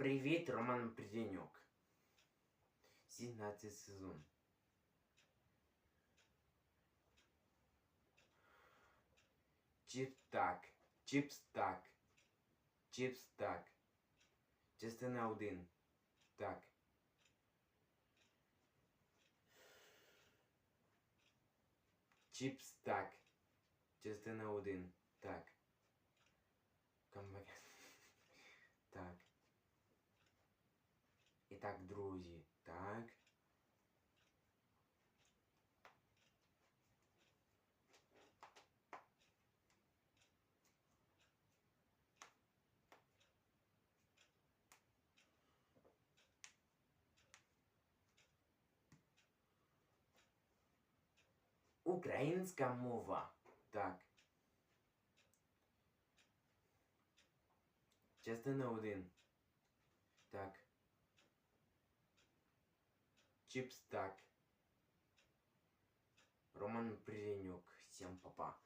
Привіт, Роман Приденюк. 17 сезон. Чіп-так. Чіпс-так. Чіпс-так. Частина 1. Так. Чіпс-так. Частина 1. Так. Так, друзі. Так. Українська мова. Так. Частина 1. Так. Чипс так. Роман Приренюк. Всем папа.